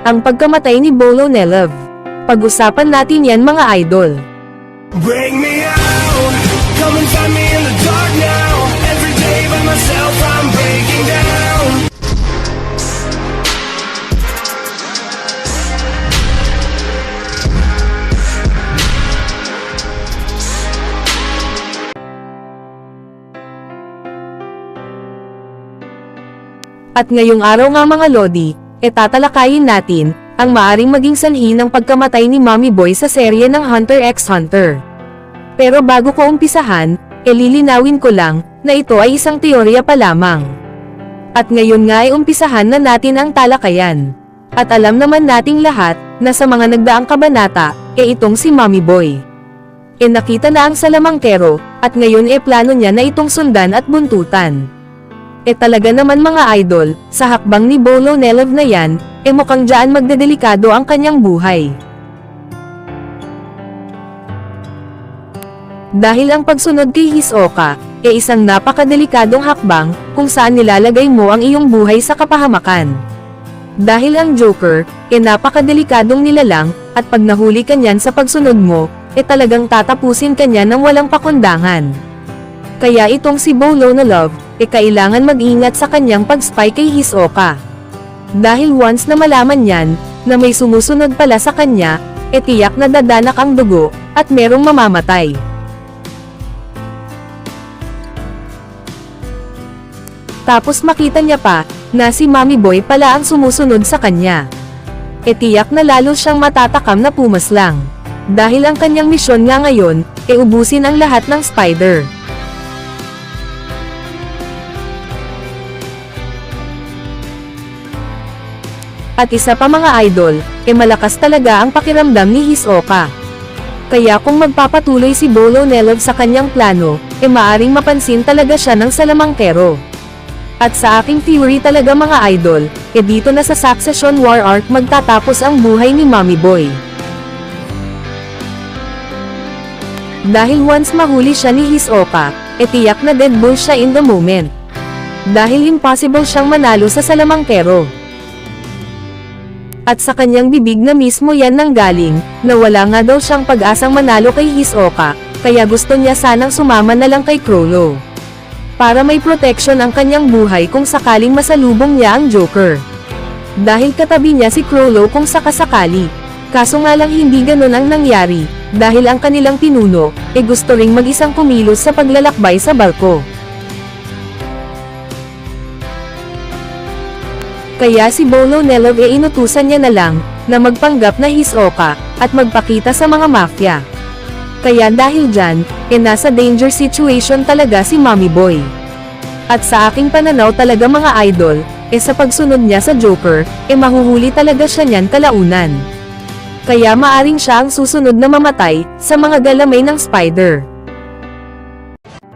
ang pagkamatay ni Bolo Nelov. Pag-usapan natin yan mga idol. Bring me out, come and find me in the dark now. Every day by myself, I'm breaking down. At ngayong araw nga mga Lodi, e tatalakayin natin, ang maaring maging sanhi ng pagkamatay ni Mommy Boy sa serye ng Hunter x Hunter. Pero bago ko umpisahan, e lilinawin ko lang, na ito ay isang teorya pa lamang. At ngayon nga ay umpisahan na natin ang talakayan. At alam naman nating lahat, na sa mga nagdaang kabanata, e itong si Mommy Boy. E nakita na ang salamangkero, at ngayon e plano niya na itong sundan at buntutan. E talaga naman mga idol, sa hakbang ni Bolo Nelov na yan, e mukhang dyan magdedelikado ang kanyang buhay. Dahil ang pagsunod kay Hisoka, e isang napakadelikadong hakbang, kung saan nilalagay mo ang iyong buhay sa kapahamakan. Dahil ang Joker, e napakadelikadong nilalang, at pag nahuli ka niyan sa pagsunod mo, e talagang tatapusin ka niya ng walang pakundangan. Kaya itong si Bolo na Love, e kailangan mag-ingat sa kanyang pag-spy kay Hisoka. Dahil once na malaman yan, na may sumusunod pala sa kanya, e tiyak na dadanak ang dugo, at merong mamamatay. Tapos makita niya pa, na si Mommy Boy pala ang sumusunod sa kanya. E tiyak na lalo siyang matatakam na pumaslang. Dahil ang kanyang misyon nga ngayon, e ubusin ang lahat ng spider. At isa pa mga idol, e malakas talaga ang pakiramdam ni Hisoka. Kaya kung magpapatuloy si Bolo Nelov sa kanyang plano, e maaring mapansin talaga siya ng salamangkero. At sa aking theory talaga mga idol, e dito na sa Succession War Arc magtatapos ang buhay ni Mommy Boy. Dahil once mahuli siya ni Hisoka, e tiyak na dead bull siya in the moment. Dahil impossible siyang manalo sa salamangkero. At sa kanyang bibig na mismo yan nang galing, na wala nga daw siyang pag-asang manalo kay Hisoka, kaya gusto niya sanang sumama na lang kay Crollo. Para may protection ang kanyang buhay kung sakaling masalubong niya ang Joker. Dahil katabi niya si Crollo kung sakasakali. Kaso nga lang hindi ganun ang nangyari, dahil ang kanilang pinuno, e gusto ring mag-isang kumilos sa paglalakbay sa barko. Kaya si Bolo Nelov e inutusan niya na lang, na magpanggap na Hisoka, at magpakita sa mga mafia. Kaya dahil dyan, e nasa danger situation talaga si Mommy Boy. At sa aking pananaw talaga mga idol, e sa pagsunod niya sa Joker, e mahuhuli talaga siya niyan kalaunan. Kaya maaring siya ang susunod na mamatay, sa mga galamay ng spider.